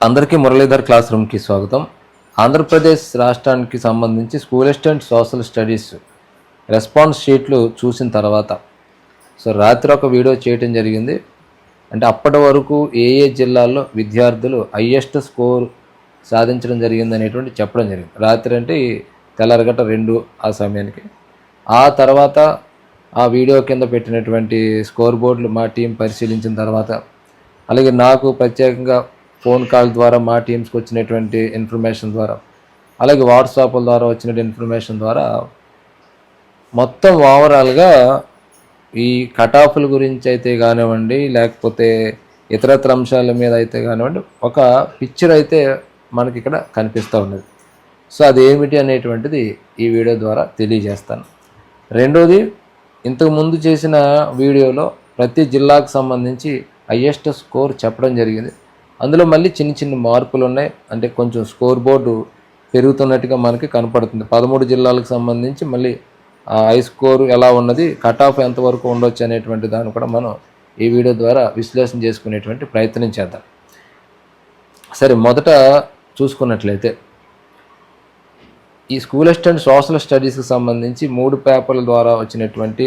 అందరికీ మురళీధర్ క్లాస్ రూమ్కి స్వాగతం. ఆంధ్రప్రదేశ్ రాష్ట్రానికి సంబంధించి school assistant social studies response షీట్లు చూసిన తర్వాత సో రాత్రి ఒక వీడియో చేయటం జరిగింది. అంటే అప్పటి వరకు ఏ ఏ జిల్లాల్లో విద్యార్థులు హయ్యెస్ట్ స్కోర్ సాధించడం జరిగింది అనేటువంటి చెప్పడం జరిగింది. రాత్రి అంటే ఈ రెండు ఆ సమయానికి. ఆ తర్వాత ఆ వీడియో కింద పెట్టినటువంటి స్కోర్ బోర్డులు మా టీం పరిశీలించిన తర్వాత అలాగే నాకు ప్రత్యేకంగా ఫోన్ కాల్ ద్వారా మా టీమ్స్కి వచ్చినటువంటి ఇన్ఫర్మేషన్ ద్వారా అలాగే వాట్సాప్ల ద్వారా వచ్చిన ఇన్ఫర్మేషన్ ద్వారా మొత్తం ఓవరాల్గా ఈ కటాఫ్ల గురించి అయితే కానివ్వండి లేకపోతే ఇతరత్ర అంశాల మీద అయితే కానివ్వండి ఒక పిక్చర్ అయితే మనకి ఇక్కడ కనిపిస్తూ ఉన్నది. సో అది ఏమిటి అనేటువంటిది ఈ వీడియో ద్వారా తెలియజేస్తాను. రెండోది ఇంతకుముందు చేసిన వీడియోలో ప్రతి జిల్లాకు సంబంధించి హయ్యెస్ట్ స్కోర్ చెప్పడం జరిగింది. అందులో మళ్ళీ చిన్న చిన్న మార్పులు ఉన్నాయి. అంటే కొంచెం స్కోర్ బోర్డు పెరుగుతున్నట్టుగా మనకి కనపడుతుంది. పదమూడు జిల్లాలకు సంబంధించి మళ్ళీ ఆ హై స్కోర్ ఎలా ఉన్నది కట్ ఆఫ్ ఎంతవరకు ఉండొచ్చు అనేటువంటి దాన్ని కూడా మనం ఈ వీడియో ద్వారా విశ్లేషణ చేసుకునేటువంటి ప్రయత్నం చేద్దాం. సరే మొదట చూసుకున్నట్లయితే ఈ స్కూల్ అసిస్టెంట్ సోషల్ స్టడీస్కి సంబంధించి మూడు పేపర్ల ద్వారా వచ్చినటువంటి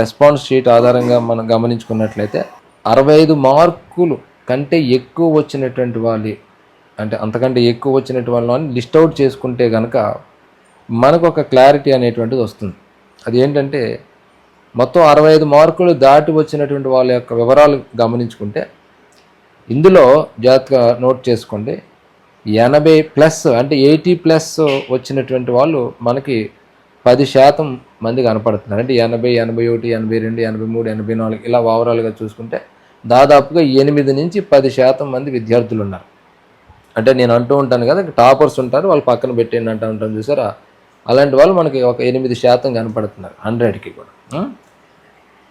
రెస్పాన్స్ షీట్ ఆధారంగా మనం గమనించుకున్నట్లయితే అరవై ఐదు మార్కులు కంటే ఎక్కువ వచ్చినటువంటి వాళ్ళు అంటే అంతకంటే ఎక్కువ వచ్చినటువంటి వాళ్ళని లిస్ట్ అవుట్ చేసుకుంటే కనుక మనకు ఒక క్లారిటీ అనేటువంటిది వస్తుంది. అది ఏంటంటే మొత్తం అరవై ఐదు మార్కులు దాటి వచ్చినటువంటి వాళ్ళ యొక్క వివరాలు గమనించుకుంటే ఇందులో జాగ్రత్తగా నోట్ చేసుకోండి. ఎనభై ప్లస్ అంటే ఎయిటీ ప్లస్ వచ్చినటువంటి వాళ్ళు మనకి పది శాతం మంది కనపడుతున్నారు. అంటే ఎనభై ఎనభై ఒకటి ఎనభై రెండు ఎనభై మూడు ఎనభై నాలుగు ఇలా ఓవరాల్గా చూసుకుంటే దాదాపుగా ఎనిమిది నుంచి పది శాతం మంది విద్యార్థులు ఉన్నారు. అంటే నేను అంటూ ఉంటాను కదా టాపర్స్ ఉంటారు వాళ్ళు పక్కన పెట్టేయండి అంటూ ఉంటాను చూసారా? అలాంటి వాళ్ళు మనకి ఒక ఎనిమిది శాతం కనపడుతున్నారు హండ్రెడ్కి కూడా.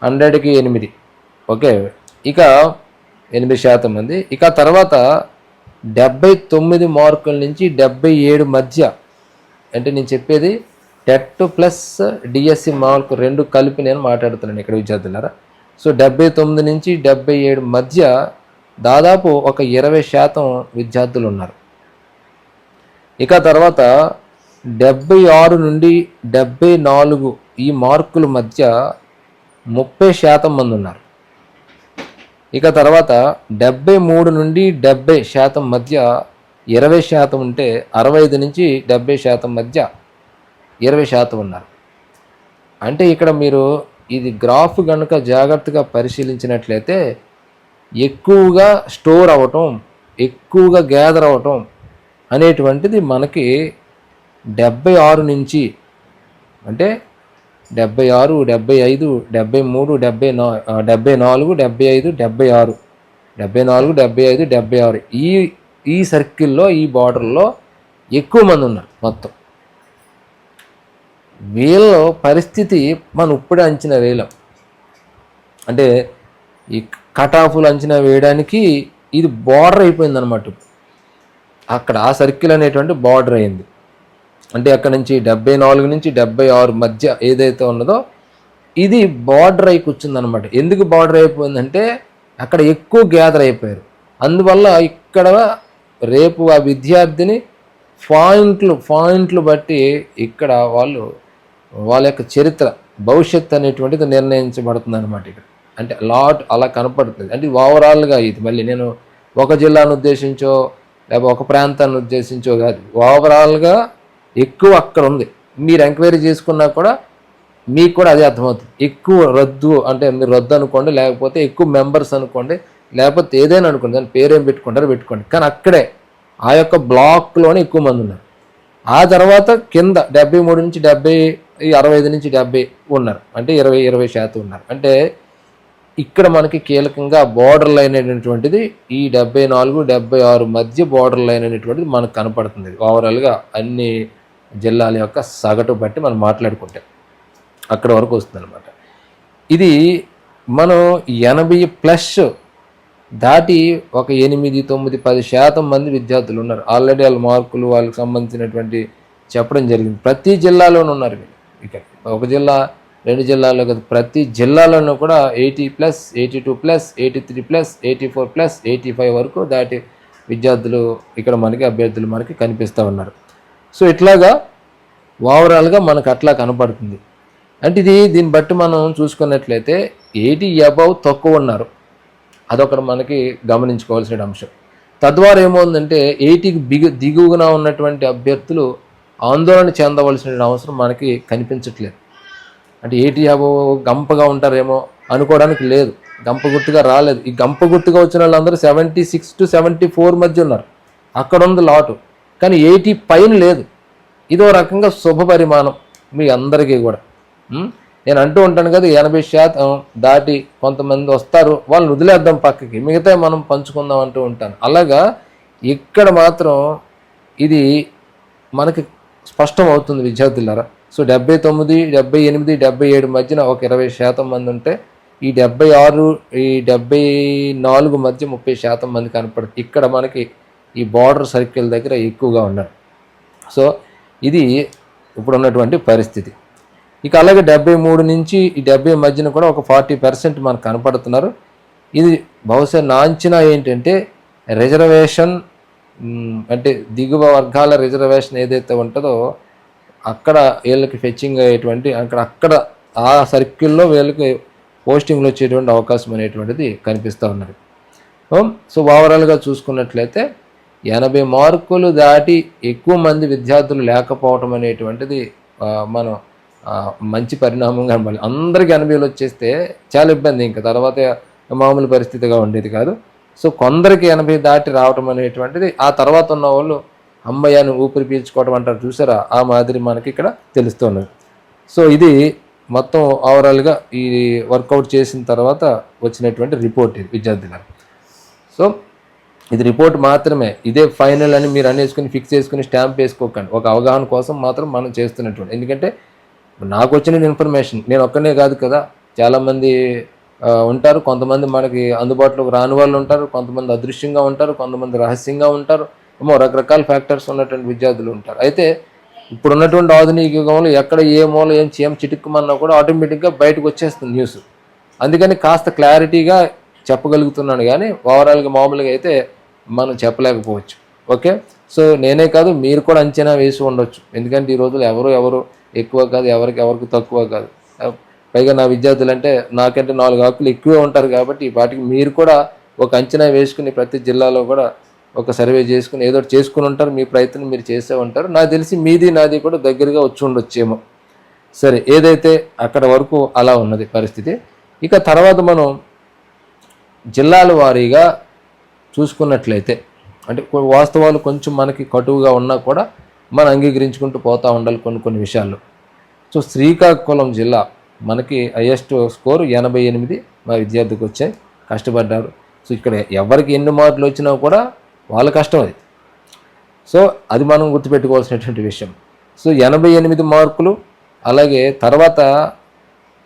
హండ్రెడ్కి ఎనిమిది. ఓకే? ఇక ఎనిమిది శాతం మంది. ఇక తర్వాత డెబ్బై తొమ్మిది మార్కుల నుంచి డెబ్బై ఏడు మధ్య అంటే నేను చెప్పేది టెట్ ప్లస్ డిఎస్సి మార్కు రెండు కలిపి నేను మాట్లాడుతున్నాను ఇక్కడ విద్యార్థులారా. సో డెబ్బై తొమ్మిది నుంచి డెబ్బై ఏడు మధ్య దాదాపు ఒక ఇరవై శాతం విద్యార్థులు ఉన్నారు. ఇక తర్వాత డెబ్బై ఆరు నుండి డెబ్బై నాలుగు ఈ మార్కుల మధ్య ముప్పై శాతం మంది ఉన్నారు. ఇక తర్వాత డెబ్బై మూడు నుండి డెబ్బై శాతం మధ్య ఇరవై శాతం ఉంటే అరవై ఐదు నుంచి డెబ్బై శాతం మధ్య ఇరవై శాతం ఉన్నారు. అంటే ఇక్కడ మీరు ఇది గ్రాఫ్ కనుక జాగ్రత్తగా పరిశీలించినట్లయితే ఎక్కువగా స్టోర్ అవ్వటం ఎక్కువగా గ్యాదర్ అవ్వటం అనేటువంటిది మనకి డెబ్బై ఆరు నుంచి అంటే డెబ్బై ఆరు డెబ్బై ఐదు డెబ్బై మూడు డెబ్బై నా డెబ్బై నాలుగు డెబ్బై ఐదు డెబ్బై ఆరు. డెబ్బై నాలుగు డెబ్బై ఐదు డెబ్బై ఆరు. ఈ ఈ సర్కిల్లో ఈ బార్డర్లో ఎక్కువ మంది ఉన్నారు మొత్తం. వీళ్ళ పరిస్థితి మనం ఇప్పుడే అంచనా వేయలేం. అంటే ఈ కట్ ఆఫ్లు అంచనా వేయడానికి ఇది బార్డర్ అయిపోయింది అనమాట అక్కడ ఆ సర్కిల్ అనేటువంటి బార్డర్ అయింది. అంటే అక్కడ నుంచి డెబ్బై నాలుగు నుంచి డెబ్బై ఆరు మధ్య ఏదైతే ఉన్నదో ఇది బార్డర్ అయి కూర్చుందనమాట ఎందుకు బార్డర్ అయిపోయిందంటే అక్కడ ఎక్కువ గ్యాదర్ అయిపోయారు. అందువల్ల ఇక్కడ రేపు ఆ విద్యార్థిని పాయింట్లు పాయింట్లు బట్టి ఇక్కడ వాళ్ళు వాళ్ళ యొక్క చరిత్ర భవిష్యత్ అనేటువంటిది నిర్ణయించబడుతుంది అనమాట ఇక్కడ. అంటే లాట్ అలా కనపడుతుంది. అంటే ఓవరాల్గా ఇది మళ్ళీ నేను ఒక జిల్లాను ఉద్దేశించో లేకపోతే ఒక ప్రాంతాన్ని ఉద్దేశించో కాదు. ఓవరాల్గా ఎక్కువ అక్కడ ఉంది. మీరు ఎంక్వైరీ చేసుకున్నా కూడా మీకు కూడా అదే అర్థమవుతుంది. ఎక్కువ రద్దు అంటే మీరు రద్దు అనుకోండి లేకపోతే ఎక్కువ మెంబర్స్ అనుకోండి లేకపోతే ఏదైనా అనుకోండి దాని పేరేం పెట్టుకుంటారో పెట్టుకోండి. కానీ అక్కడే ఆ యొక్క బ్లాక్లోనే ఎక్కువ మంది ఉన్నారు. ఆ తర్వాత కింద డెబ్బై మూడు నుంచి డెబ్బై ఈ అరవై ఐదు నుంచి డెబ్బై ఉన్నారు. అంటే ఇరవై ఇరవై శాతం ఉన్నారు. అంటే ఇక్కడ మనకి కీలకంగా బార్డర్ లైన్ అనేటువంటిది ఈ డెబ్బై నాలుగు డెబ్బై ఆరు మధ్య బార్డర్ లైన్ అనేటువంటిది మనకు కనపడుతుంది. ఓవరాల్గా అన్ని జిల్లాల యొక్క సగటు బట్టి మనం మాట్లాడుకుంటే అక్కడ వరకు వస్తుంది అనమాట ఇది మనం ఎనభై ప్లస్ దాటి ఒక ఎనిమిది తొమ్మిది పది శాతం మంది విద్యార్థులు ఉన్నారు. ఆల్రెడీ వాళ్ళ మార్కులు వాళ్ళకి సంబంధించినటువంటి చెప్పడం జరిగింది. ప్రతి జిల్లాలోనూ ఉన్నారు వీళ్ళు. ఒక జిల్లా రెండు జిల్లాల్లో కదా ప్రతి జిల్లాలోనూ కూడా eighty plus eighty two plus eighty three plus eighty four plus eighty five వరకు దాటి విద్యార్థులు ఇక్కడ మనకి అభ్యర్థులు మనకి కనిపిస్తూ ఉన్నారు. సో ఇట్లాగా ఓవరాల్గా మనకు అట్లా కనపడుతుంది. అంటే ఇది దీన్ని బట్టి మనం చూసుకున్నట్లయితే ఎయిటీ అబవ్ తక్కువ ఉన్నారు. అదొకటి మనకి గమనించుకోవాల్సిన అంశం. తద్వారా ఏమవుందంటే ఎయిటీకి బిగు దిగువన ఉన్నటువంటి అభ్యర్థులు ఆందోళన చెందవలసిన అవసరం మనకి కనిపించట్లేదు. అంటే ఏటీ అబవ్ గంపగా ఉంటారేమో అనుకోవడానికి లేదు. గంప గుర్తుగా రాలేదు. ఈ గంప గుర్తుగా వచ్చిన వాళ్ళందరూ seventy six to seventy four మధ్య ఉన్నారు. అక్కడ ఉంది లాటు. కానీ ఎయిటీ పైన లేదు. ఇదో రకంగా శుభ పరిమాణం మీ అందరికీ కూడా. నేను అంటూ ఉంటాను కదా ఎనభై శాతం దాటి కొంతమంది వస్తారు వాళ్ళని వదిలేద్దాం పక్కకి. మిగతా మనం పంచుకుందాం అంటూ ఉంటాను. అలాగా ఇక్కడ మాత్రం ఇది మనకి స్పష్టం అవుతుంది విద్యార్థులారా. సో డెబ్బై తొమ్మిది డెబ్బై ఎనిమిది డెబ్బై ఏడు మధ్యన ఒక ఇరవై శాతం మంది ఉంటే ఈ డెబ్బై ఆరు ఈ డెబ్బై నాలుగు మధ్య ముప్పై శాతం మంది కనపడుతుంది ఇక్కడ మనకి ఈ బార్డర్ సర్కిల్ దగ్గర ఎక్కువగా ఉన్నారు. సో ఇది ఇప్పుడున్నటువంటి పరిస్థితి. ఇక అలాగే డెబ్బై మూడు నుంచి ఈ డెబ్బై మధ్యన కూడా ఒక ఫార్టీ పర్సెంట్ మనకు కనపడుతున్నారు. ఇది బహుశా నా అంచనా ఏంటంటే రిజర్వేషన్ అంటే దిగువ వర్గాల రిజర్వేషన్ ఏదైతే ఉంటుందో అక్కడ వీళ్ళకి ఫెచ్చింగ్ అయ్యేటువంటి అక్కడ అక్కడ ఆ సర్కిల్లో వీళ్ళకి పోస్టింగ్లు వచ్చేటువంటి అవకాశం అనేటువంటిది కనిపిస్తూ ఉన్నది. సో ఓవరాల్గా చూసుకున్నట్లయితే ఎనభై మార్కులు దాటి ఎక్కువ మంది విద్యార్థులు లేకపోవటం అనేటువంటిది మనం మంచి పరిణామంగా కనబడాలి అందరికీ ఎనభైలు వచ్చేస్తే చాలా ఇబ్బంది. ఇంకా తర్వాత మామూలు పరిస్థితిగా ఉండేది కాదు. సో కొందరికి ఎనభై దాటి రావటం అనేటువంటిది ఆ తర్వాత ఉన్న వాళ్ళు అమ్మయ్యను ఊపిరి పీల్చుకోవడం అంటారు. చూసారా? ఆ మాదిరి మనకి ఇక్కడ తెలుస్తున్నది సో ఇది మొత్తం ఓవరాల్గా ఈ వర్కౌట్ చేసిన తర్వాత వచ్చినటువంటి రిపోర్ట్ ఇది విద్యార్థులకు సో ఇది రిపోర్ట్ మాత్రమే. ఇదే ఫైనల్ అని మీరు అనేసుకుని ఫిక్స్ చేసుకుని స్టాంప్ వేసుకోకండి. ఒక అవగాహన కోసం మాత్రం మనం చేస్తున్నటువంటి. ఎందుకంటే నాకు వచ్చిన ఇన్ఫర్మేషన్ నేను ఒక్కనే కాదు కదా. చాలామంది ఉంటారు. కొంతమంది మనకి అందుబాటులోకి రాని వాళ్ళు ఉంటారు. కొంతమంది అదృశ్యంగా ఉంటారు. కొంతమంది రహస్యంగా ఉంటారు. ఏమో రకరకాల ఫ్యాక్టర్స్ ఉన్నటువంటి విద్యార్థులు ఉంటారు. అయితే ఇప్పుడు ఉన్నటువంటి ఆధునిక యుగంలో ఎక్కడ ఏ మూల ఏం చేయం చిటుక్కుమన్నా కూడా ఆటోమేటిక్గా బయటకు వచ్చేస్తుంది న్యూస్ అందుకని కాస్త క్లారిటీగా చెప్పగలుగుతున్నాను కానీ ఓవరాల్గా మామూలుగా అయితే మనం చెప్పలేకపోవచ్చు. ఓకే? సో నేనే కాదు మీరు కూడా అంచనా వేసి ఉండొచ్చు. ఎందుకంటే ఈ రోజులు ఎవరు ఎవరు ఎక్కువ కాదు ఎవరికి ఎవరికి తక్కువ కాదు. పైగా నా విద్యార్థులు అంటే నాకంటే నాలుగు ఆకులు ఎక్కువే ఉంటారు కాబట్టి వాటికి మీరు కూడా ఒక అంచనా వేసుకుని ప్రతి జిల్లాలో కూడా ఒక సర్వే చేసుకుని ఏదో చేసుకుని ఉంటారు. మీ ప్రయత్నం మీరు చేసే ఉంటారు. నాకు తెలిసి మీది నాది కూడా దగ్గరగా వచ్చి ఉండొచ్చేమో. సరే ఏదైతే అక్కడ వరకు అలా ఉన్నది పరిస్థితి. ఇక తర్వాత మనం జిల్లాల వారీగా చూసుకున్నట్లయితే అంటే వాస్తవాలు కొంచెం మనకి కటువుగా ఉన్నా కూడా మనం అంగీకరించుకుంటూ పోతూ ఉండాలి కొన్ని కొన్ని విషయాల్లో. సో శ్రీకాకుళం జిల్లా మనకి హయ్యెస్ట్ స్కోర్ ఎనభై ఎనిమిది మా విద్యార్థికి వచ్చాయి. కష్టపడ్డారు. సో ఇక్కడ ఎవరికి ఎన్ని మార్కులు వచ్చినా కూడా వాళ్ళ కష్టం అది. సో అది మనం గుర్తుపెట్టుకోవాల్సినటువంటి విషయం. సో ఎనభై ఎనిమిది మార్కులు అలాగే తర్వాత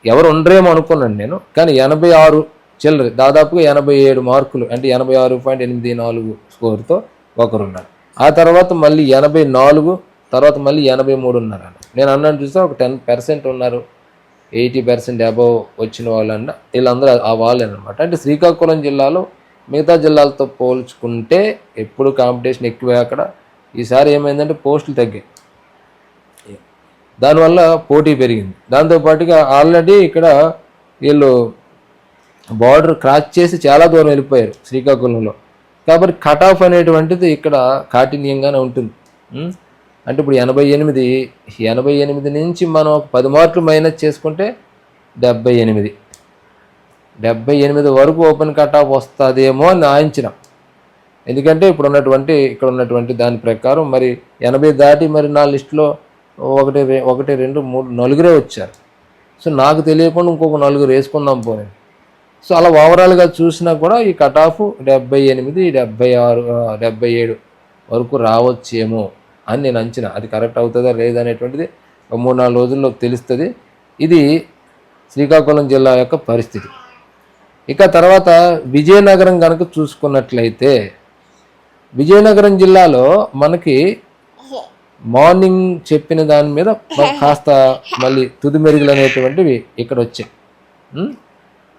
ఎవరు ఉండరేమో అనుకున్నాను నేను కానీ ఎనభై ఆరు చిల్లర దాదాపుగా ఎనభై ఏడు మార్కులు అంటే ఎనభై ఆరు పాయింట్ ఎనిమిది నాలుగు స్కోర్తో ఒకరున్నారు. ఆ తర్వాత మళ్ళీ ఎనభై నాలుగు తర్వాత మళ్ళీ ఎనభై మూడు ఉన్నారు నేను అన్నాను చూస్తే ఒక టెన్ పర్సెంట్ ఉన్నారు. ఎయిటీ పర్సెంట్ అబవ్ వచ్చిన వాళ్ళన్న వీళ్ళందరూ ఆ వాళ్ళే అనమాట అంటే శ్రీకాకుళం జిల్లాలో మిగతా జిల్లాలతో పోల్చుకుంటే ఎప్పుడు కాంపిటీషన్ ఎక్కువే అక్కడ. ఈసారి ఏమైందంటే పోస్టులు తగ్గాయి. దానివల్ల పోటీ పెరిగింది. దాంతోపాటుగా ఆల్రెడీ ఇక్కడ వీళ్ళు బార్డర్ క్రాస్ చేసి చాలా దూరం వెళ్ళిపోయారు శ్రీకాకుళంలో. కాబట్టి కట్ ఆఫ్ అనేటువంటిది ఇక్కడ కాఠిన్యంగానే ఉంటుంది. అంటే ఇప్పుడు ఎనభై ఎనిమిది ఎనభై ఎనిమిది నుంచి మనం ఒక పది మార్కులు మైనస్ చేసుకుంటే డెబ్బై ఎనిమిది. డెబ్బై ఎనిమిది వరకు ఓపెన్ కట్ ఆఫ్ వస్తుందేమో అని ఆయించిన ఎందుకంటే ఇప్పుడు ఉన్నటువంటి ఇక్కడ ఉన్నటువంటి దాని ప్రకారం మరి ఎనభై దాటి మరి నా లిస్టులో ఒకటి ఒకటి రెండు మూడు నలుగురే వచ్చారు. సో నాకు తెలియకుండా ఇంకొక నలుగురు వేసుకుందాం పోనీ. సో అలా ఓవరాల్గా చూసినా కూడా ఈ కట్ ఆఫ్ డెబ్బై ఎనిమిది డెబ్బై ఆరు డెబ్బై ఏడు వరకు రావచ్చేమో. అని నేను అంచనా. అది కరెక్ట్ అవుతుందా లేదనేటువంటిది ఒక మూడు నాలుగు రోజుల్లో తెలుస్తుంది. ఇది శ్రీకాకుళం జిల్లా యొక్క పరిస్థితి. ఇక తర్వాత విజయనగరం కనుక చూసుకున్నట్లయితే విజయనగరం జిల్లాలో మనకి మార్నింగ్ చెప్పిన దాని మీద కాస్త మళ్ళీ తుది మెరుగులు అనేటువంటివి ఇక్కడ వచ్చాయి.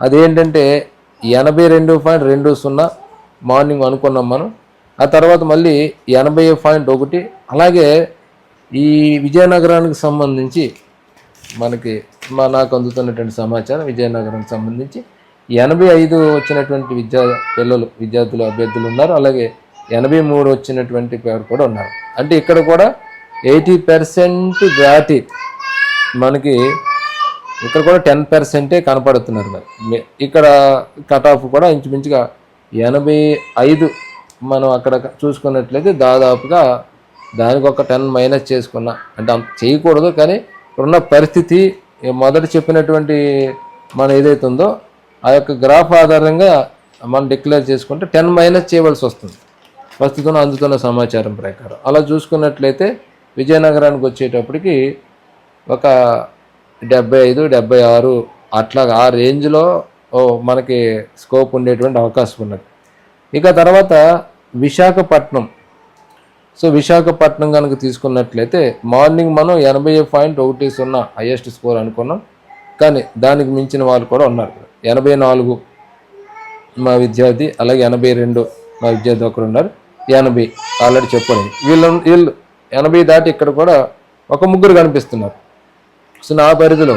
అదేంటంటే ఎనభై రెండు పాయింట్ రెండు సున్నా మార్నింగ్ అనుకున్నాం మనం. ఆ తర్వాత మళ్ళీ ఎనభై పాయింట్ ఒకటి. అలాగే ఈ విజయనగరానికి సంబంధించి మనకి మా నాకు అందుతున్నటువంటి సమాచారం విజయనగరానికి సంబంధించి ఎనభై ఐదు వచ్చినటువంటి విద్యా పిల్లలు విద్యార్థులు అభ్యర్థులు ఉన్నారు. అలాగే ఎనభై మూడు వచ్చినటువంటి పేరు కూడా ఉన్నారు. అంటే ఇక్కడ కూడా ఎయిటీ పర్సెంట్ దాటి మనకి ఇక్కడ కూడా టెన్ పర్సెంటే కనపడుతున్నారు మరి. ఇక్కడ కట్ ఆఫ్ కూడా ఇంచుమించుగా ఎనభై ఐదు మనం అక్కడ చూసుకున్నట్లయితే దాదాపుగా దానికి ఒక టెన్ మైనస్ చేసుకున్నా. అంటే అంత చేయకూడదు కానీ ఇప్పుడున్న పరిస్థితి మొదట చెప్పినటువంటి మన ఏదైతే ఉందో ఆ యొక్క గ్రాఫ్ ఆధారంగా మనం డిక్లేర్ చేసుకుంటే టెన్ మైనస్ చేయవలసి వస్తుంది. ప్రస్తుతం అందుతున్న సమాచారం ప్రకారం. అలా చూసుకున్నట్లయితే విజయనగరానికి వచ్చేటప్పటికి ఒక డెబ్బై ఐదు డెబ్బై ఆరు అట్లా ఆ రేంజ్లో ఓ మనకి స్కోప్ ఉండేటువంటి అవకాశం ఉన్నది. ఇక తర్వాత విశాఖపట్నం. సో విశాఖపట్నం కనుక తీసుకున్నట్లయితే మార్నింగ్ మనం ఎనభై పాయింట్ ఒకటి సున్నా హయ్యెస్ట్ స్కోర్ అనుకున్నాం. కానీ దానికి మించిన వాళ్ళు కూడా ఉన్నారు ఎనభై నాలుగు మా విద్యార్థి అలాగే ఎనభై రెండు మా విద్యార్థి ఒకరు ఉన్నారు. ఎనభై ఆల్రెడీ చెప్పండి వీళ్ళు వీళ్ళు ఎనభై దాటి ఇక్కడ కూడా ఒక ముగ్గురు కనిపిస్తున్నారు. సో నా పరిధిలో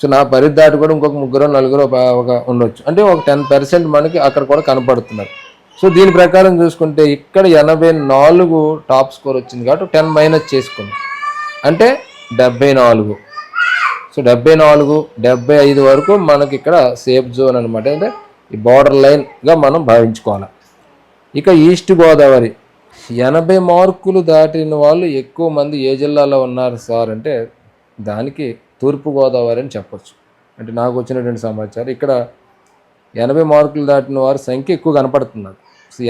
సో నా పరిధి దాటి కూడా ఇంకొక ముగ్గురు నలుగురు ఒక ఒక ఉండొచ్చు. అంటే ఒక టెన్ పర్సెంట్ మనకి అక్కడ కూడా కనపడుతున్నారు. సో దీని ప్రకారం చూసుకుంటే ఇక్కడ ఎనభై నాలుగు టాప్ స్కోర్ వచ్చింది కాబట్టి టెన్ మైనస్ చేసుకుంది. అంటే డెబ్బై నాలుగు. సో డెబ్బై నాలుగు డెబ్బై ఐదు వరకు మనకి ఇక్కడ సేఫ్ జోన్ అనమాట అంటే ఈ బార్డర్ లైన్గా మనం భావించుకోవాలి. ఇక ఈస్ట్ గోదావరి. ఎనభై మార్కులు దాటిన వాళ్ళు ఎక్కువ మంది ఏ జిల్లాలో ఉన్నారు సార్ అంటే దానికి తూర్పు గోదావరి అని చెప్పొచ్చు. అంటే నాకు వచ్చినటువంటి సమాచారం. ఇక్కడ ఎనభై మార్కులు దాటిన వారి సంఖ్య ఎక్కువ కనపడుతున్నారు.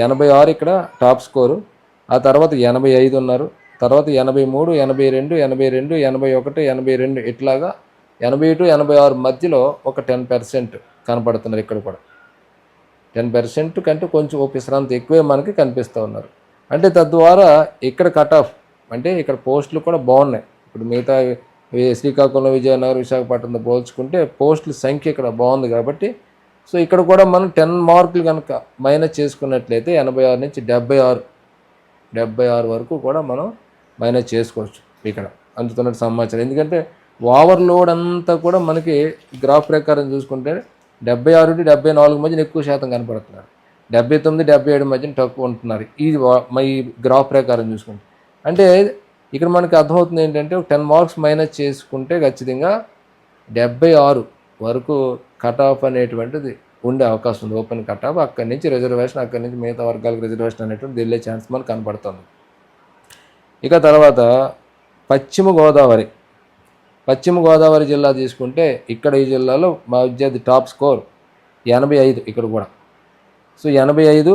ఎనభై ఆరు ఇక్కడ టాప్ స్కోరు ఆ తర్వాత ఎనభై ఐదు ఉన్నారు. తర్వాత ఎనభై మూడు ఎనభై రెండు ఎనభై రెండు ఎనభై ఒకటి ఎనభై రెండు ఇట్లాగా ఎనభై టు ఎనభై ఆరు మధ్యలో ఒక టెన్ పర్సెంట్ కనపడుతున్నారు ఇక్కడ కూడా. టెన్ పర్సెంట్ కంటే కొంచెం ఓ విశ్రాంతి ఎక్కువే మనకి కనిపిస్తూ ఉన్నారు. అంటే తద్వారా ఇక్కడ కట్ ఆఫ్ అంటే ఇక్కడ పోస్టులు కూడా బాగున్నాయి. ఇప్పుడు మిగతా శ్రీకాకుళం విజయనగరం విశాఖపట్నంతో పోల్చుకుంటే పోస్టుల సంఖ్య ఇక్కడ బాగుంది కాబట్టి సో ఇక్కడ కూడా మనం టెన్ మార్కులు కనుక మైనస్ చేసుకున్నట్లయితే ఎనభై ఆరు నుంచి డెబ్బై ఆరు డెబ్బై ఆరు వరకు కూడా మనం మైనస్ చేసుకోవచ్చు ఇక్కడ అందుతున్న సమాచారం. ఎందుకంటే ఓవర్లోడ్ అంతా కూడా మనకి గ్రాఫ్ ప్రకారం చూసుకుంటే డెబ్బై ఆరు నుండి డెబ్బై నాలుగు మధ్యన ఎక్కువ శాతం కనపడుతున్నారు. డెబ్బై తొమ్మిది డెబ్బై ఏడు మధ్యన తక్కువ ఉంటున్నారు. ఈ ఈ గ్రాఫ్ ప్రకారం చూసుకుంటే అంటే ఇక్కడ మనకి అర్థమవుతుంది ఏంటంటే టెన్ మార్క్స్ మైనస్ చేసుకుంటే ఖచ్చితంగా డెబ్బై ఆరు వరకు కట్ ఆఫ్ అనేటువంటిది ఉండే అవకాశం ఉంది. ఓపెన్ కట్ ఆఫ్ అక్కడి నుంచి రిజర్వేషన్ అక్కడి నుంచి మిగతా వర్గాలకు రిజర్వేషన్ అనేటువంటి వెళ్ళే ఛాన్స్ మనకు కనపడుతుంది ఇక తర్వాత పశ్చిమ గోదావరి. పశ్చిమ గోదావరి జిల్లా తీసుకుంటే ఇక్కడ ఈ జిల్లాలో మా విద్యార్థి టాప్ స్కోర్ ఎనభై ఐదు ఇక్కడ కూడా. సో ఎనభై ఐదు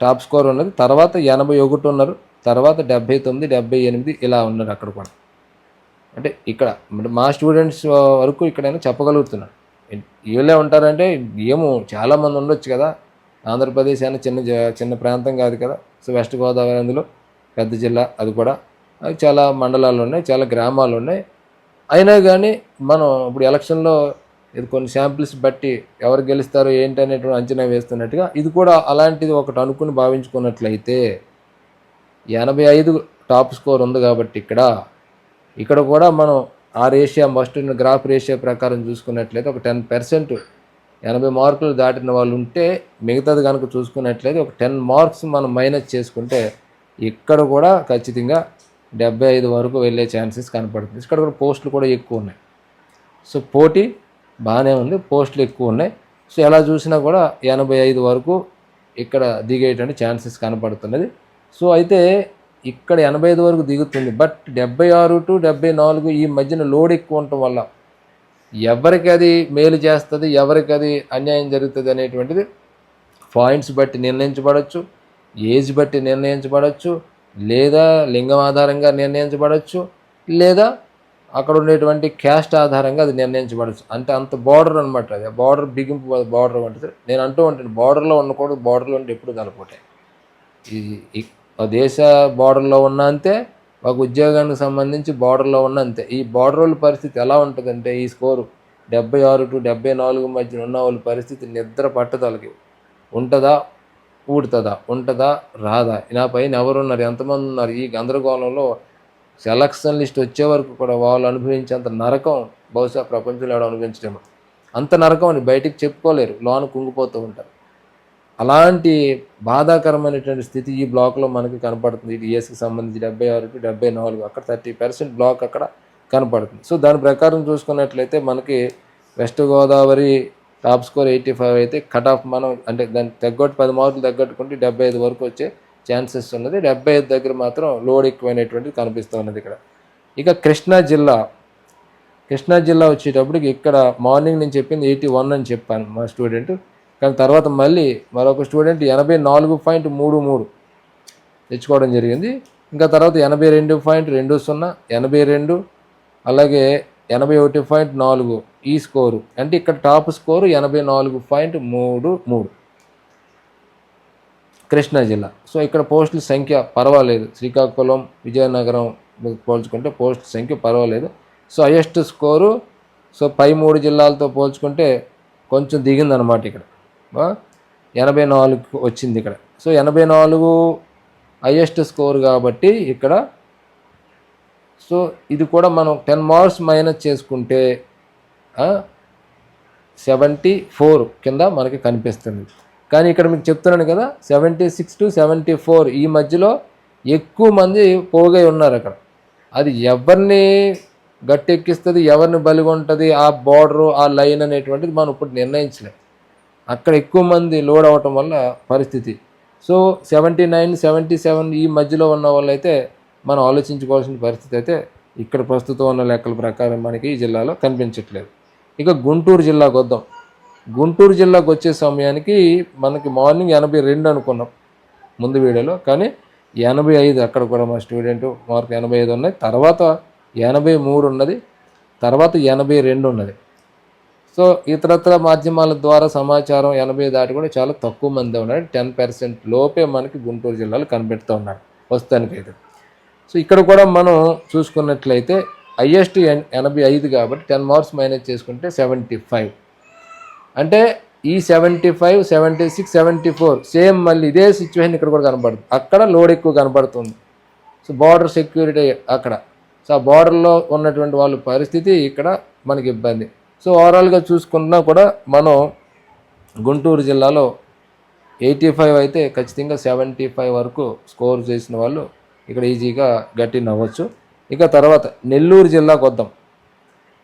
టాప్ స్కోర్ ఉన్నది. తర్వాత ఎనభై ఒకటి ఉన్నారు. తర్వాత డెబ్బై తొమ్మిది డెబ్బై ఎనిమిది ఇలా ఉన్నారు అక్కడ కూడా. అంటే ఇక్కడ మా స్టూడెంట్స్ వరకు ఇక్కడైనా చెప్పగలుగుతున్నాను వీళ్ళే ఉంటారంటే ఏమో చాలామంది ఉండొచ్చు కదా. ఆంధ్రప్రదేశ్ అయినా చిన్న చిన్న ప్రాంతం కాదు కదా. సో వెస్ట్ గోదావరి అందులో పెద్ద జిల్లా అది కూడా. చాలా మండలాలు ఉన్నాయి చాలా గ్రామాలు ఉన్నాయి. అయినా కానీ మనం ఇప్పుడు ఎలక్షన్లో ఇది కొన్ని శాంపిల్స్ బట్టి ఎవరు గెలుస్తారో ఏంటి అనేటువంటి అంచనా వేస్తున్నట్టుగా ఇది కూడా అలాంటిది ఒకటి అనుకుని భావించుకున్నట్లయితే ఎనభై ఐదు టాప్ స్కోర్ ఉంది కాబట్టి ఇక్కడ. ఇక్కడ కూడా మనం ఆ రేషియా మస్ట్ గ్రాఫ్ రేషియా ప్రకారం చూసుకున్నట్లయితే ఒక టెన్ పర్సెంట్ ఎనభై మార్కులు దాటిన వాళ్ళు ఉంటే మిగతాది కనుక చూసుకున్నట్లయితే ఒక టెన్ మార్క్స్ మనం మైనస్ చేసుకుంటే ఇక్కడ కూడా ఖచ్చితంగా డెబ్బై ఐదు వరకు వెళ్ళే ఛాన్సెస్ కనపడుతుంది. ఇక్కడ కూడా పోస్టులు కూడా ఎక్కువ ఉన్నాయి. సో పోటీ బాగానే ఉంది. పోస్టులు ఎక్కువ ఉన్నాయి. సో ఎలా చూసినా కూడా ఎనభై ఐదు వరకు ఇక్కడ దిగేటువంటి ఛాన్సెస్ కనపడుతున్నది. సో అయితే ఇక్కడ ఎనభై ఐదు వరకు దిగుతుంది. బట్ డెబ్బై ఆరు టు డెబ్బై నాలుగు ఈ మధ్యన లోడ్ ఎక్కువ ఉండటం వల్ల ఎవరికి అది మేలు చేస్తుంది ఎవరికి అది అన్యాయం జరుగుతుంది అనేటువంటిది పాయింట్స్ బట్టి నిర్ణయించబడవచ్చు ఏజ్ బట్టి నిర్ణయించబడవచ్చు లేదా లింగం ఆధారంగా నిర్ణయించబడవచ్చు లేదా అక్కడ ఉండేటువంటి క్యాస్ట్ ఆధారంగా అది నిర్ణయించబడచ్చు. అంటే అంత బార్డర్ అనమాట అది. బార్డర్ బిగింపు బార్డర్ వంటిది. నేను అంటూ ఉంటాను బార్డర్లో ఉండకూడదు బార్డర్లో ఉంటే ఎప్పుడు కలపటే ఈ దేశ బార్డర్లో ఉన్న అంతే ఒక ఉద్యోగానికి సంబంధించి బార్డర్లో ఉన్న అంతే. ఈ బార్డర్ వాళ్ళ పరిస్థితి ఎలా ఉంటుందంటే ఈ స్కోరు డెబ్బై ఆరు టు డెబ్బై నాలుగు మధ్య ఉన్న వాళ్ళ పరిస్థితి నిద్ర పట్టుదలకి. ఉంటుందా? ఊడుతుందా? ఉంటుందా? రాదా? నా పైన ఎవరున్నారు? ఎంతమంది ఉన్నారు? ఈ గందరగోళంలో సెలక్షన్ లిస్ట్ వచ్చే వరకు కూడా వాళ్ళు అనుభవించేంత నరకం బహుశా ప్రపంచంలో ఎవడో అనుభవించడేమో అంత నరకం అని బయటికి చెప్పుకోలేరు. లోన కుంగిపోతూ ఉంటారు. అలాంటి బాధాకరమైనటువంటి స్థితి ఈ బ్లాక్లో మనకి కనపడుతుంది. ఇది ఏసీకి సంబంధించి డెబ్బై ఆరు టు డెబ్బై నాలుగు అక్కడ థర్టీ పర్సెంట్ బ్లాక్ అక్కడ కనపడుతుంది. సో దాని ప్రకారం చూసుకున్నట్లయితే మనకి west Godavari top score eighty five అయితే కట్ ఆఫ్ మనం అంటే దాన్ని తగ్గొట్టు పది మార్కులు తగ్గట్టుకుంటే డెబ్బై ఐదు వరకు వచ్చే ఛాన్సెస్ ఉన్నది. డెబ్బై ఐదు దగ్గర మాత్రం లోడ్ ఎక్కువైనటువంటిది కనిపిస్తూ ఉన్నది ఇక్కడ. ఇక కృష్ణా జిల్లా. కృష్ణా జిల్లా వచ్చేటప్పటికి ఇక్కడ మార్నింగ్ నేను చెప్పింది ఎయిటీ వన్ అని చెప్పాను మా స్టూడెంట్. కానీ తర్వాత మళ్ళీ మరొక స్టూడెంట్ ఎనభై నాలుగు పాయింట్ మూడు మూడు తెచ్చుకోవడం జరిగింది. ఇంకా తర్వాత ఎనభై రెండు పాయింట్ రెండు సున్నా ఎనభై రెండు అలాగే ఎనభై ఒకటి పాయింట్ నాలుగు ఈ స్కోరు. అంటే ఇక్కడ టాప్ స్కోరు ఎనభై నాలుగు పాయింట్ మూడు మూడు. కృష్ణా జిల్లా. సో ఇక్కడ పోస్టుల సంఖ్య పర్వాలేదు. శ్రీకాకుళం విజయనగరం పోల్చుకుంటే పోస్టుల సంఖ్య పర్వాలేదు. సో హయెస్ట్ స్కోరు సో పై మూడు జిల్లాలతో పోల్చుకుంటే కొంచెం దిగిందనమాట ఇక్కడ. ఎనభై నాలుగు వచ్చింది ఇక్కడ. సో ఎనభై నాలుగు హయ్యెస్ట్ స్కోర్ కాబట్టి ఇక్కడ సో ఇది కూడా మనం టెన్ మార్క్స్ మైనస్ చేసుకుంటే సెవెంటీ ఫోర్ కింద మనకి కనిపిస్తుంది. కానీ ఇక్కడ మీకు చెప్తున్నాను కదా seventy six to seventy four ఈ మధ్యలో ఎక్కువ మంది పోగై ఉన్నారు అక్కడ. అది ఎవరిని గట్టెక్కిస్తుంది ఎవరిని బలిగొంటుంది ఆ బార్డరు ఆ లైన్ అనేటువంటిది మనం ఇప్పుడు నిర్ణయించలేము అక్కడ ఎక్కువ మంది లోడ్ అవ్వటం వల్ల పరిస్థితి. So seventy nine seventy seven ఈ మధ్యలో ఉన్న వాళ్ళైతే మనం ఆలోచించుకోవాల్సిన పరిస్థితి అయితే ఇక్కడ ప్రస్తుతం ఉన్న లెక్కల ప్రకారం మనకి ఈ జిల్లాలో కనిపించట్లేదు. ఇక గుంటూరు జిల్లాకు వద్దాం. గుంటూరు జిల్లాకు వచ్చే సమయానికి మనకి మార్నింగ్ ఎనభై రెండు అనుకున్నాం ముందు వీడియోలో. కానీ ఎనభై ఐదు అక్కడ కూడా మా స్టూడెంట్ మార్క్ ఎనభై ఐదు ఉన్నాయి. తర్వాత ఎనభై మూడు ఉన్నది. తర్వాత ఎనభై రెండు ఉన్నది. సో ఇతరత్ర మాధ్యమాల ద్వారా సమాచారం ఎనభై దాటి కూడా చాలా తక్కువ మంది ఉన్నారు. టెన్ పర్సెంట్ లోపే మనకి గుంటూరు జిల్లాలో కనిపెడుతూ ఉన్నారు ప్రస్తుతానికైతే. సో ఇక్కడ కూడా మనం చూసుకున్నట్లయితే హయ్యెస్ట్ ఎనభై ఐదు కాబట్టి టెన్ మార్క్స్ మైనస్ చేసుకుంటే సెవెంటీ ఫైవ్. అంటే ఈ seventy five seventy six seventy four same మళ్ళీ ఇదే సిచ్యువేషన్ ఇక్కడ కూడా కనపడుతుంది అక్కడ లోడ్ ఎక్కువ కనపడుతుంది సో బార్డర్ సెక్యూరిటీ అక్కడ. సో ఆ బార్డర్లో ఉన్నటువంటి వాళ్ళ పరిస్థితి ఇక్కడ మనకి ఇబ్బంది. సో ఓవరాల్గా చూసుకున్నా కూడా మనం గుంటూరు జిల్లాలో ఎయిటీ ఫైవ్ అయితే ఖచ్చితంగా సెవెంటీ ఫైవ్ వరకు స్కోర్ చేసిన వాళ్ళు ఇక్కడ ఈజీగా గట్టిన్ అవ్వచ్చు. ఇక తర్వాత నెల్లూరు జిల్లాకు వద్దాం.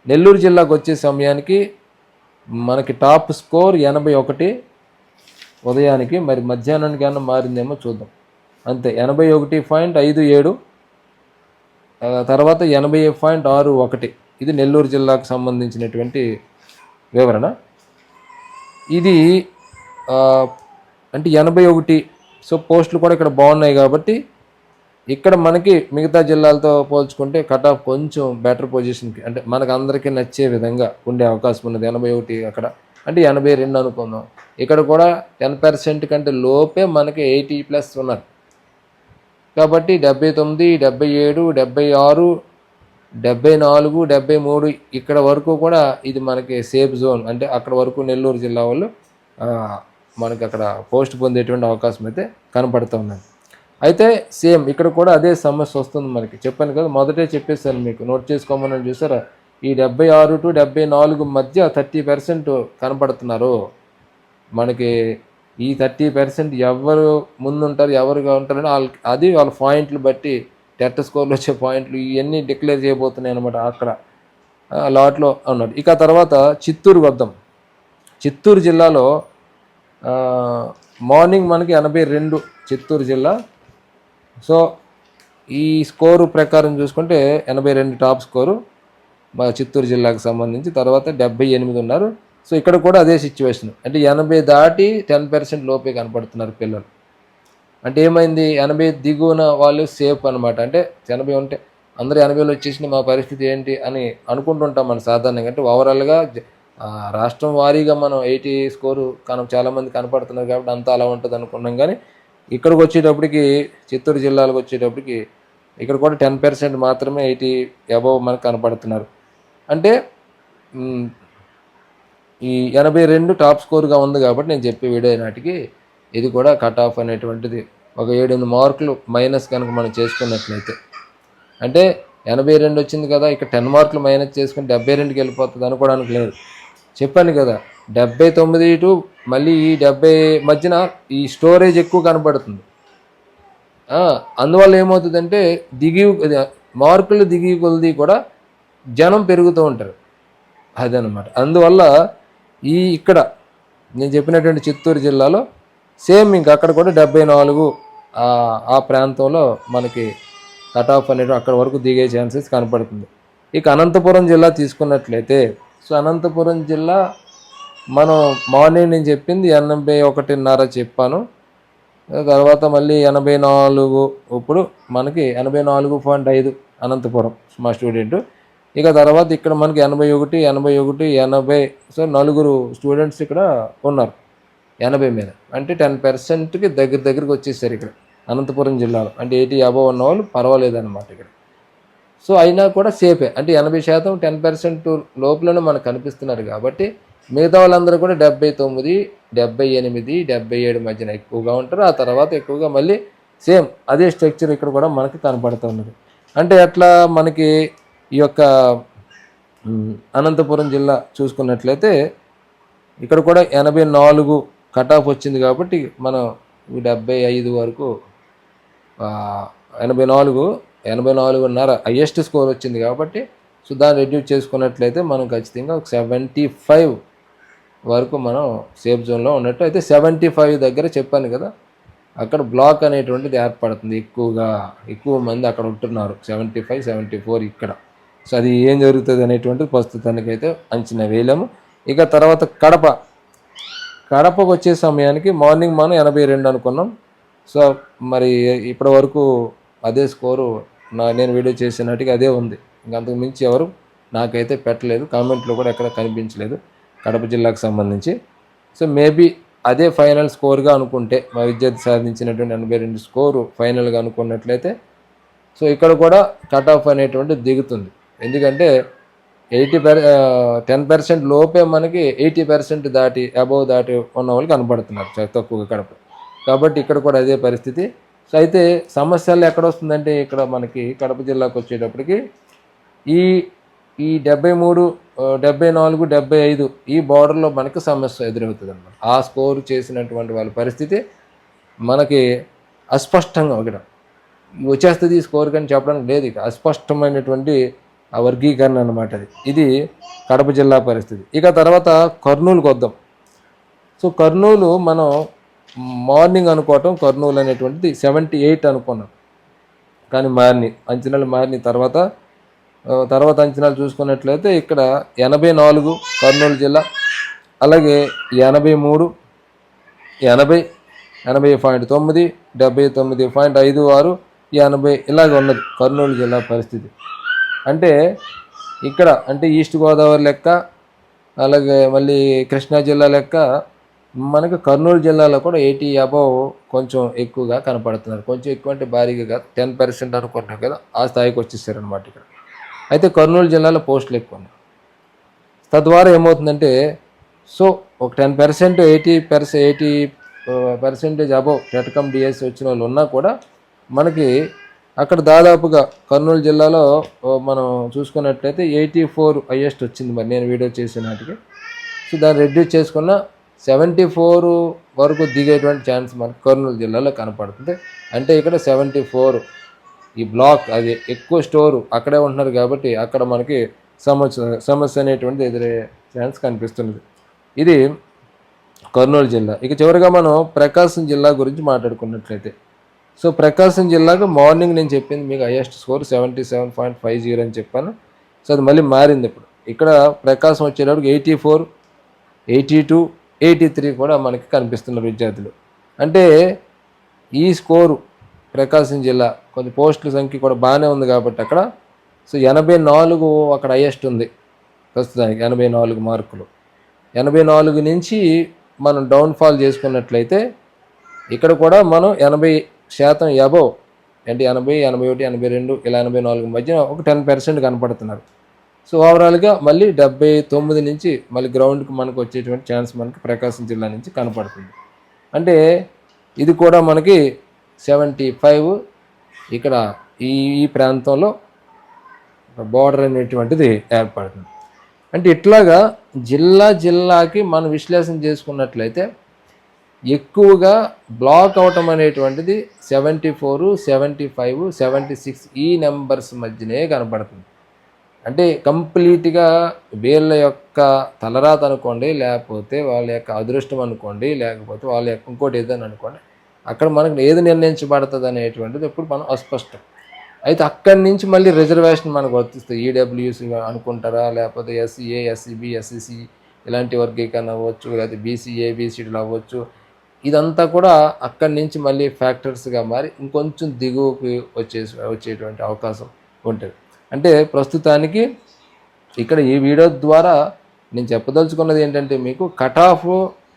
నెల్లూరు జిల్లాకు వచ్చే సమయానికి మనకి టాప్ స్కోర్ ఎనభై ఒకటి. ఉదయానికి మరి మధ్యాహ్నానికి ఏమన్నా మారిందేమో చూద్దాం. అంతే ఎనభై ఒకటి పాయింట్ ఐదు ఏడు. తర్వాత ఎనభై పాయింట్ ఆరు ఒకటి. ఇది నెల్లూరు జిల్లాకు సంబంధించినటువంటి వివరణ. ఇది అంటే ఎనభై ఒకటి సో పోస్టులు కూడా ఇక్కడ బాగున్నాయి కాబట్టి ఇక్కడ మనకి మిగతా జిల్లాలతో పోల్చుకుంటే కట్ ఆఫ్ కొంచెం బెటర్ పొజిషన్కి అంటే మనకు అందరికీ నచ్చే విధంగా ఉండే అవకాశం ఉన్నది. ఎనభై ఒకటి అక్కడ అంటే ఎనభై రెండు అనుకుందాం. ఇక్కడ కూడా టెన్ పర్సెంట్ కంటే లోపే మనకి ఎయిటీ ప్లస్ ఉన్నారు. కాబట్టి డెబ్బై తొమ్మిది డెబ్బై ఏడు డెబ్బై ఆరు డెబ్బై నాలుగు డెబ్బై మూడు ఇక్కడ వరకు కూడా ఇది మనకి సేఫ్ జోన్ అంటే అక్కడ వరకు నెల్లూరు జిల్లా వాళ్ళు మనకి అక్కడ పోస్ట్ పొందేటువంటి అవకాశం అయితే కనపడుతూ ఉన్నది. అయితే సేమ్ ఇక్కడ కూడా అదే సమస్య వస్తుంది మనకి. చెప్పాను కదా మొదటే చెప్పేసాను మీకు. నోట్ చేసుకోమని చూసారా? ఈ డెబ్బై ఆరు టు డెబ్బై నాలుగు మధ్య థర్టీ పర్సెంట్ కనపడుతున్నారు. మనకి ఈ థర్టీ పర్సెంట్ ఎవరు ముందుంటారు ఎవరుగా ఉంటారని వాళ్ళ అది వాళ్ళ పాయింట్లు బట్టి టెట్ స్కోర్లో వచ్చే పాయింట్లు ఇవన్నీ డిక్లేర్ చేయబోతున్నాయి అనమాట అక్కడ. లాట్లో ఉన్నాడు ఇక తర్వాత చిత్తూరు వద్దాం. చిత్తూరు జిల్లాలో మార్నింగ్ మనకి ఎనభై రెండు చిత్తూరు జిల్లా. సో ఈ స్కోరు ప్రకారం చూసుకుంటే ఎనభై రెండు టాప్ స్కోరు మా చిత్తూరు జిల్లాకు సంబంధించి తర్వాత డెబ్బై ఎనిమిది ఉన్నారు. సో ఇక్కడ కూడా అదే సిచ్యువేషన్ అంటే ఎనభై దాటి టెన్ పర్సెంట్ లోపే కనపడుతున్నారు పిల్లలు. అంటే ఏమైంది? ఎనభై దిగువన వాళ్ళు సేఫ్ అనమాట అంటే ఎనభై ఉంటే అందరూ ఎనభైలో వచ్చేసిన మా పరిస్థితి ఏంటి అని అనుకుంటుంటాం మనం సాధారణంగా. అంటే ఓవరాల్గా రాష్ట్రం వారీగా మనం ఎయిటీ స్కోరు కన చాలామంది కనపడుతున్నారు కాబట్టి అంతా అలా ఉంటుంది అనుకున్నాం కానీ ఇక్కడికి వచ్చేటప్పటికి చిత్తూరు జిల్లాలకు వచ్చేటప్పటికి ఇక్కడ కూడా టెన్ పర్సెంట్ మాత్రమే ఎయిటీ అబవ్ మనకు కనపడుతున్నారు. అంటే ఈ ఎనభై రెండు టాప్ స్కోర్గా ఉంది కాబట్టి నేను చెప్పే వీడియో నాటికి ఇది కూడా కట్ ఆఫ్ అనేటువంటిది. ఒక ఏడెనిమిది మార్కులు మైనస్ కనుక మనం చేసుకున్నట్లయితే. అంటే ఎనభై రెండు వచ్చింది కదా ఇక టెన్ మార్కులు మైనస్ చేసుకుని డెబ్బై రెండుకి వెళ్ళిపోతుంది అనుకోవడానికి లేదు. చెప్పాను కదా డెబ్బై తొమ్మిది టు మళ్ళీ ఈ డెబ్బై మధ్యన ఈ స్టోరేజ్ ఎక్కువ కనపడుతుంది అందువల్ల ఏమవుతుందంటే దిగి అది మార్కులు దిగి కొలిది కూడా జనం పెరుగుతూ ఉంటారు. అదనమాట. అందువల్ల ఈ ఇక్కడ నేను చెప్పినటువంటి చిత్తూరు జిల్లాలో సేమ్ ఇంక అక్కడ కూడా డెబ్బై నాలుగు ఆ- ఆ ప్రాంతంలో మనకి కట్ ఆఫ్ అనేది అక్కడ వరకు దిగే ఛాన్సెస్ కనపడుతుంది. ఇక అనంతపురం జిల్లా తీసుకున్నట్లయితే సో అనంతపురం జిల్లా మనం మార్నింగ్ నేను చెప్పింది ఎనభై ఒకటిన్నర చెప్పాను. తర్వాత మళ్ళీ ఎనభై నాలుగు ఇప్పుడు మనకి ఎనభై నాలుగు పాయింట్ ఐదు అనంతపురం మా స్టూడెంట్. ఇక తర్వాత ఇక్కడ మనకి ఎనభై ఒకటి ఎనభై ఒకటి ఎనభై సో నలుగురు స్టూడెంట్స్ ఇక్కడ ఉన్నారు. ఎనభై మీద. అంటే టెన్ పర్సెంట్కి దగ్గర దగ్గరికి వచ్చేసారు ఇక్కడ. అనంతపురం జిల్లాలో. అంటే ఎయిటీ అబవ్ ఉన్న వాళ్ళు పర్వాలేదన్నమాట ఇక్కడ. సో అయినా కూడా సేఫే. అంటే ఎనభై శాతం టెన్ పర్సెంట్ లోపలనే మనకు కనిపిస్తున్నారు కాబట్టి మిగతా వాళ్ళందరూ కూడా డెబ్బై తొమ్మిది డెబ్బై ఎనిమిది డెబ్బై ఏడు మధ్యన ఎక్కువగా ఉంటారు. ఆ తర్వాత ఎక్కువగా మళ్ళీ సేమ్ అదే స్ట్రక్చర్ ఇక్కడ కూడా మనకి కనపడుతున్నది అంటే అట్లా మనకి ఈ యొక్క అనంతపురం జిల్లా చూసుకున్నట్లయితే ఇక్కడ కూడా ఎనభై నాలుగు కట్ ఆఫ్ వచ్చింది కాబట్టి మనం డెబ్బై ఐదు వరకు ఎనభై నాలుగు ఎనభై నాలుగున్నర హయ్యెస్ట్ స్కోర్ వచ్చింది కాబట్టి సో దాన్ని రెడ్యూస్ చేసుకున్నట్లయితే మనం ఖచ్చితంగా ఒక సెవెంటీ ఫైవ్ వరకు మనం సేఫ్ జోన్లో ఉన్నట్టు అయితే సెవెంటీ ఫైవ్ దగ్గర చెప్పాను కదా అక్కడ బ్లాక్ అనేటువంటిది ఏర్పడుతుంది ఎక్కువగా ఎక్కువ మంది అక్కడ ఉంటున్నారు సెవెంటీ ఫైవ్ సెవెంటీ ఫోర్ ఇక్కడ. సో అది ఏం జరుగుతుంది అనేటువంటిది ప్రస్తుతానికైతే అంచనా వేయలేము. ఇక తర్వాత కడప కడపకు వచ్చే సమయానికి మార్నింగ్ మనం ఎనభై రెండు అనుకున్నాం. సో మరి ఇప్పటి వరకు అదే స్కోరు నా నేను వీడియో చేసినట్టుగా అదే ఉంది. ఇంకంతకు మించి ఎవరు నాకైతే పెట్టలేదు. కామెంట్లో కూడా ఎక్కడ కనిపించలేదు కడప జిల్లాకు సంబంధించి. సో మేబీ అదే ఫైనల్ స్కోర్గా అనుకుంటే మా విద్యార్థి సాధించినటువంటి ఎనభై రెండు స్కోరు ఫైనల్గా అనుకున్నట్లయితే సో ఇక్కడ కూడా కట్ ఆఫ్ అనేటువంటి దిగుతుంది. ఎందుకంటే ఎయిటీ పర్ టెన్ పర్సెంట్ లోపే మనకి ఎయిటీ పర్సెంట్ దాటి అబవ్ దాటి ఉన్న వాళ్ళు కనపడుతున్నారు తక్కువగా కడప కాబట్టి ఇక్కడ కూడా అదే పరిస్థితి. సో అయితే సమస్యలు ఎక్కడ వస్తుందంటే ఇక్కడ మనకి కడప జిల్లాకు వచ్చేటప్పటికి ఈ ఈ డెబ్బై మూడు డెబ్బై నాలుగు డెబ్బై ఐదు ఈ బార్డర్లో మనకి సమస్య ఎదురవుతుంది అనమాట ఆ స్కోర్ చేసినటువంటి వాళ్ళ పరిస్థితి మనకి అస్పష్టంగా ఒకటి వచ్చేస్తుంది ఈ స్కోర్ కానీ చెప్పడానికి లేదు ఇక. అస్పష్టమైనటువంటి ఆ వర్గీకరణ అనమాట అది. ఇది కడప జిల్లా పరిస్థితి. ఇక తర్వాత కర్నూలుకి వద్దాం. సో కర్నూలు మనం మార్నింగ్ అనుకోవటం కర్నూలు అనేటువంటిది సెవెంటీ ఎయిట్ అనుకున్నాం. కానీ మారిని అంచనాలు మారిన తర్వాత తర్వాత అంచనాలు చూసుకున్నట్లయితే ఇక్కడ ఎనభై నాలుగు కర్నూలు జిల్లా అలాగే ఎనభై మూడు ఎనభై ఎనభై పాయింట్ తొమ్మిది డెబ్బై తొమ్మిది పాయింట్ ఐదు ఆరు ఎనభై ఇలాగ ఉన్నది కర్నూలు జిల్లా పరిస్థితి. అంటే ఇక్కడ అంటే ఈస్ట్ గోదావరి లెక్క అలాగే మళ్ళీ కృష్ణా జిల్లా లెక్క మనకు కర్నూలు జిల్లాలో కూడా ఎయిటీ అబవ్ కొంచెం ఎక్కువగా కనపడుతున్నారు. కొంచెం ఎక్కువ అంటే భారీగా టెన్ పర్సెంట్ అనుకుంటున్నాం కదా ఆ స్థాయికి వచ్చేసారనమాట ఇక్కడ. అయితే కర్నూలు జిల్లాలో పోస్టులు ఎక్కువ ఉన్నాయి. తద్వారా ఏమవుతుందంటే సో ఒక ten percent eighty percent eighty percentage above TET cum DS వచ్చిన వాళ్ళు ఉన్నా కూడా మనకి అక్కడ దాదాపుగా కర్నూలు జిల్లాలో మనం చూసుకున్నట్లయితే ఎయిటీ ఫోర్ హయ్యెస్ట్ వచ్చింది మరి నేను వీడియో చేసిన నాటికి సో దాన్ని రెడ్యూస్ చేసుకున్న సెవెంటీ ఫోర్ వరకు దిగేటువంటి ఛాన్స్ మనకు కర్నూలు జిల్లాలో కనపడుతుంది. అంటే ఇక్కడ సెవెంటీ ఫోర్ ఈ బ్లాక్ అది ఎక్కువ స్టోరు అక్కడే ఉంటున్నారు కాబట్టి అక్కడ మనకి సమస్య సమస్య అనేటువంటిది ఎదురయ్యే ఛాన్స్ కనిపిస్తున్నది. ఇది కర్నూలు జిల్లా. ఇక చివరిగా మనం ప్రకాశం జిల్లా గురించి మాట్లాడుకున్నట్లయితే సో ప్రకాశం జిల్లాకు మార్నింగ్ నేను చెప్పింది మీకు highest score seventy seven point five zero అని చెప్పాను. సో అది మళ్ళీ మారింది ఇప్పుడు. ఇక్కడ ప్రకాశం వచ్చేటప్పుడు eighty four eighty two eighty three కూడా మనకి కనిపిస్తున్నారు విద్యార్థులు. అంటే ఈ స్కోరు ప్రకాశం జిల్లా కొంచెం పోస్టుల సంఖ్య కూడా బాగానే ఉంది కాబట్టి అక్కడ. సో ఎనభై నాలుగు అక్కడ హైయెస్ట్ ఉంది ప్రస్తుతానికి ఎనభై నాలుగు మార్కులు. ఎనభై నాలుగు నుంచి మనం డౌన్ఫాల్ చేసుకున్నట్లయితే ఇక్కడ కూడా మనం ఎనభై శాతం అబవ్ అంటే ఎనభై ఎనభై ఒకటి ఎనభై రెండు ఇలా ఎనభై నాలుగు మధ్య ఒక టెన్ పర్సెంట్ కనపడుతున్నారు. సో ఓవరాల్గా మళ్ళీ డెబ్బై తొమ్మిది నుంచి మళ్ళీ గ్రౌండ్కి మనకు వచ్చేటువంటి ఛాన్స్ మనకి ప్రకాశం జిల్లా నుంచి కనపడుతుంది. అంటే ఇది కూడా మనకి సెవెంటీ ఫైవ్ ఇక్కడ ఈ ఈ ప్రాంతంలో బార్డర్ అనేటువంటిది ఏర్పడుతుంది. అంటే ఇట్లాగా జిల్లా జిల్లాకి మనం విశ్లేషణ చేసుకున్నట్లయితే ఎక్కువగా బ్లాక్ అవటం అనేటువంటిది seventy four seventy five seventy six ఈ నెంబర్స్ మధ్యనే కనపడుతుంది. అంటే కంప్లీట్గా వీళ్ళ యొక్క తలరాత అనుకోండి లేకపోతే వాళ్ళ యొక్క అదృష్టం అనుకోండి లేకపోతే వాళ్ళ యొక్క ఇంకోటి ఏదైనా అనుకోండి అక్కడ మనకు ఏది నిర్ణయించబడుతుంది అనేటువంటిది ఎప్పుడు మనం అస్పష్టం. అయితే అక్కడి నుంచి మళ్ళీ రిజర్వేషన్ మనకు వర్తిస్తుంది ఈడబ్ల్యూసి అనుకుంటారా? లేకపోతే ఎస్సీఏ ఎస్సీబీ ఎస్సీసీ ఇలాంటి వర్గీకరణ అవ్వచ్చు లేకపోతే బీసీఏ బీసీడీలు అవ్వచ్చు ఇదంతా కూడా అక్కడి నుంచి మళ్ళీ ఫ్యాక్టర్స్గా మారి ఇంకొంచెం దిగువకి వచ్చే వచ్చేటువంటి అవకాశం ఉంటుంది. అంటే ప్రస్తుతానికి ఇక్కడ ఈ వీడియో ద్వారా నేను చెప్పదలుచుకున్నది ఏంటంటే మీకు కట్ ఆఫ్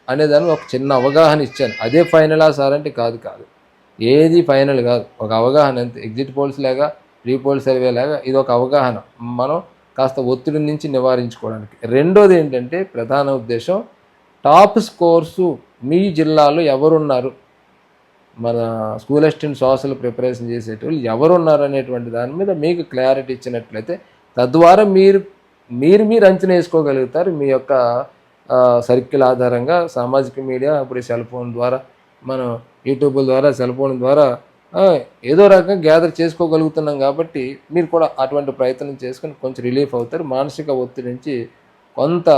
అనేదాన్ని ఒక చిన్న అవగాహన ఇచ్చాను. అదే ఫైనలా సార్ అంటే కాదు కాదు. ఏది ఫైనల్ కాదు. ఒక అవగాహన అంతే. ఎగ్జిట్ పోల్స్ లాగా రీపోల్ సర్వే లాగా ఇది ఒక అవగాహన. మనం కాస్త ఒత్తిడి నుంచి నివారించుకోవడానికి. రెండోది ఏంటంటే ప్రధాన ఉద్దేశం టాప్ స్కోర్సు మీ జిల్లాలో ఎవరున్నారు? మన స్కూల్ అసిస్టెంట్ సోషల్ ప్రిపరేషన్ చేసేటోళ్ళు ఎవరున్నారు అనేటువంటి దాని మీద మీకు క్లారిటీ ఇచ్చినట్లయితే తద్వారా మీరు మీరు మీరు అంచనా వేసుకోగలుగుతారు. మీ యొక్క సర్కిల్ ఆధారంగా సామాజిక మీడియా ఇప్పుడు సెల్ ఫోన్ ద్వారా మనం యూట్యూబ్ ద్వారా సెల్ ఫోన్ ద్వారా ఏదో రకంగా గ్యాదర్ చేసుకోగలుగుతున్నాం కాబట్టి మీరు కూడా అటువంటి ప్రయత్నం చేసుకొని కొంచెం రిలీఫ్ అవుతారు. మానసిక ఒత్తిడి నుంచి కొంత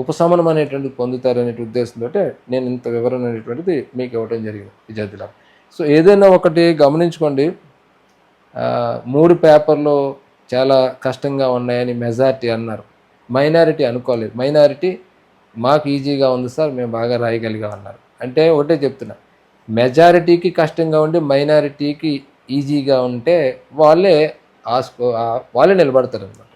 ఉపశమనం అనేటువంటిది పొందుతారు అనే ఉద్దేశంతో నేను ఇంత వివరణ అనేటువంటిది మీకు ఇవ్వడం జరిగింది విద్యార్థులకు సో ఏదైనా ఒకటి గమనించుకోండి. మూడు పేపర్లు చాలా కష్టంగా ఉన్నాయని మెజారిటీ అన్నారు. మైనారిటీ అనుకోలేదు. మైనారిటీ మాకు ఈజీగా ఉంది సార్ మేము బాగా రాయగలిగా అన్నారు. అంటే ఒకటే చెప్తున్నా మెజారిటీకి కష్టంగా ఉండి మైనారిటీకి ఈజీగా ఉంటే వాళ్ళే ఆ వాళ్ళే నిలబడతారు అన్నమాట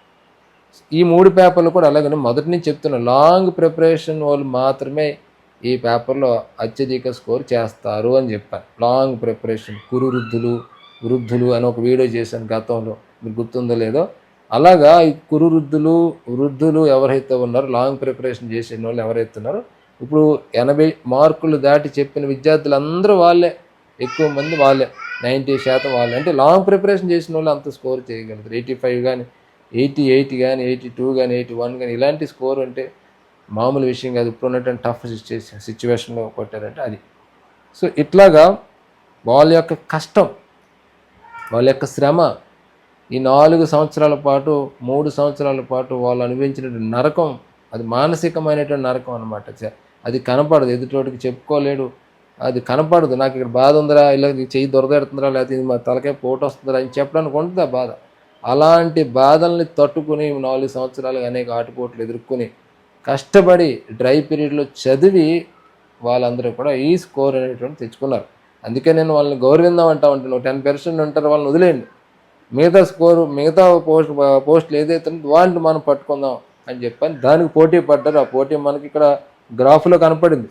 ఈ మూడు పేపర్లు కూడా అలాగనే మొదటి నుంచి చెప్తున్న లాంగ్ ప్రిపరేషన్ వాళ్ళు మాత్రమే ఈ పేపర్లో అత్యధిక స్కోర్ చేస్తారు అని చెప్పాను లాంగ్ ప్రిపరేషన్ కురు వృద్ధులు వృద్ధులు అని ఒక వీడియో చేశాను గతంలో. మీకు గుర్తుందో లేదో? అలాగా ఈ కురు వృద్ధులు వృద్ధులు ఎవరైతే ఉన్నారో లాంగ్ ప్రిపరేషన్ చేసిన వాళ్ళు ఎవరైతే ఉన్నారో ఇప్పుడు ఎనభై మార్కులు దాటి చెప్పిన విద్యార్థులు అందరూ వాళ్ళే. ఎక్కువ మంది వాళ్ళే. నైంటీ శాతం వాళ్ళే. అంటే లాంగ్ ప్రిపరేషన్ చేసిన వాళ్ళు అంత స్కోర్ చేయగలుగుతారు. ఎయిటీ ఫైవ్ కానీ ఎయిటీ ఎయిట్ కానీ ఎయిటీ టూ కానీ ఎయిటీ వన్ కానీ ఇలాంటి స్కోర్ అంటే మామూలు విషయం కాదు. ఇప్పుడు ఉన్నటువంటి టఫ్ సిచ్యువేషన్ సిచ్యువేషన్లో కొట్టారంటే అది. సో ఇట్లాగా వాళ్ళ యొక్క కష్టం వాళ్ళ యొక్క శ్రమ ఈ నాలుగు సంవత్సరాల పాటు మూడు సంవత్సరాల పాటు వాళ్ళు అనుభవించినటువంటి నరకం అది మానసికమైనటువంటి నరకం అనమాట అది కనపడదు. ఎదుటోటికి చెప్పుకోలేడు. అది కనపడదు. నాకు ఇక్కడ బాధ ఉందిరా ఇలా చెయ్యి దొరదెడుతుందిరా లేకపోతే ఇది మా తలకాయ పోటు వస్తుందిరా అని చెప్పడానికి ఉంటుంది ఆ బాధ. అలాంటి బాధల్ని తట్టుకుని నాలుగు సంవత్సరాలు అనేక ఆటుపోట్లు ఎదుర్కొని కష్టపడి డ్రై పీరియడ్లో చదివి వాళ్ళందరూ కూడా ఈ స్కోర్ అనేటువంటి తెచ్చుకున్నారు. అందుకే నేను వాళ్ళని గౌరవిందాం అంటా ఉంటాను టెన్ పర్సెంట్ ఉంటారు వాళ్ళని వదిలేయండి. మిగతా స్కోరు మిగతా పోస్ట్ పోస్టులు ఏదైతే వాళ్ళని మనం పట్టుకుందాం అని చెప్పని దానికి పోటీ పడ్డారు. ఆ పోటీ మనకి ఇక్కడ గ్రాఫ్లో కనపడింది.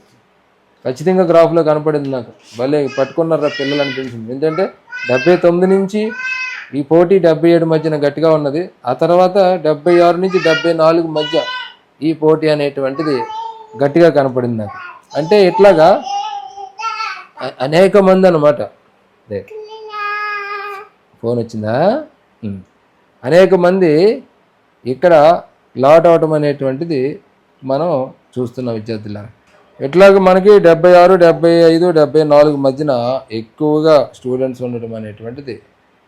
ఖచ్చితంగా గ్రాఫ్లో కనపడింది నాకు. భలే పట్టుకున్నారా పిల్లలు అనిపించింది. ఎందుకంటే డెబ్బై తొమ్మిది నుంచి ఈ పోటీ డెబ్బై ఏడు మధ్యన గట్టిగా ఉన్నది. ఆ తర్వాత డెబ్బై ఆరు నుంచి డెబ్బై నాలుగు మధ్య ఈ పోటీ అనేటువంటిది గట్టిగా కనపడింది నాకు. అంటే ఇట్లాగా అనేక మంది అనమాట అదే. ఫోన్ వచ్చిందా అనేక మంది ఇక్కడ లాట్ అవటం అనేటువంటిది మనం చూస్తున్న విద్యార్థుల. ఎట్లాగ మనకి డెబ్బై ఆరు డెబ్బై ఐదు డెబ్బై నాలుగు మధ్యన ఎక్కువగా స్టూడెంట్స్ ఉండటం అనేటువంటిది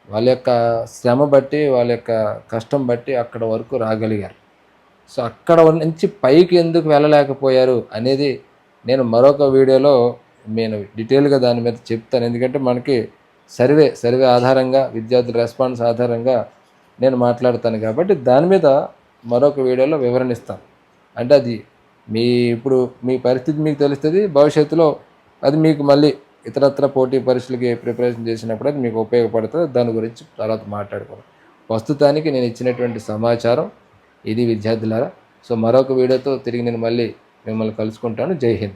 వాళ్ళ యొక్క శ్రమ బట్టి వాళ్ళ యొక్క కష్టం బట్టి అక్కడ వరకు రాగలిగారు. సో అక్కడ నుంచి పైకి ఎందుకు వెళ్ళలేకపోయారు అనేది నేను మరొక వీడియోలో నేను డీటెయిల్గా దాని మీద చెప్తాను. ఎందుకంటే మనకి సర్వే సర్వే ఆధారంగా విద్యార్థుల రెస్పాన్స్ ఆధారంగా నేను మాట్లాడతాను కాబట్టి దాని మీద మరొక వీడియోలో వివరణిస్తాను. అంటే అది మీ ఇప్పుడు మీ పరిస్థితి మీకు తెలుస్తుంది భవిష్యత్తులో అది మీకు మళ్ళీ ఇతరత్ర పోటీ పరీక్షలకి ప్రిపరేషన్ చేసినప్పుడు అది మీకు ఉపయోగపడుతుంది. దాని గురించి తర్వాత మాట్లాడుకోవాలి ప్రస్తుతానికి నేను ఇచ్చినటువంటి సమాచారం ఇది విద్యార్థులారా. సో మరొక వీడియోతో తిరిగి నేను మళ్ళీ మిమ్మల్ని కలుసుకుంటాను. జై హింద్.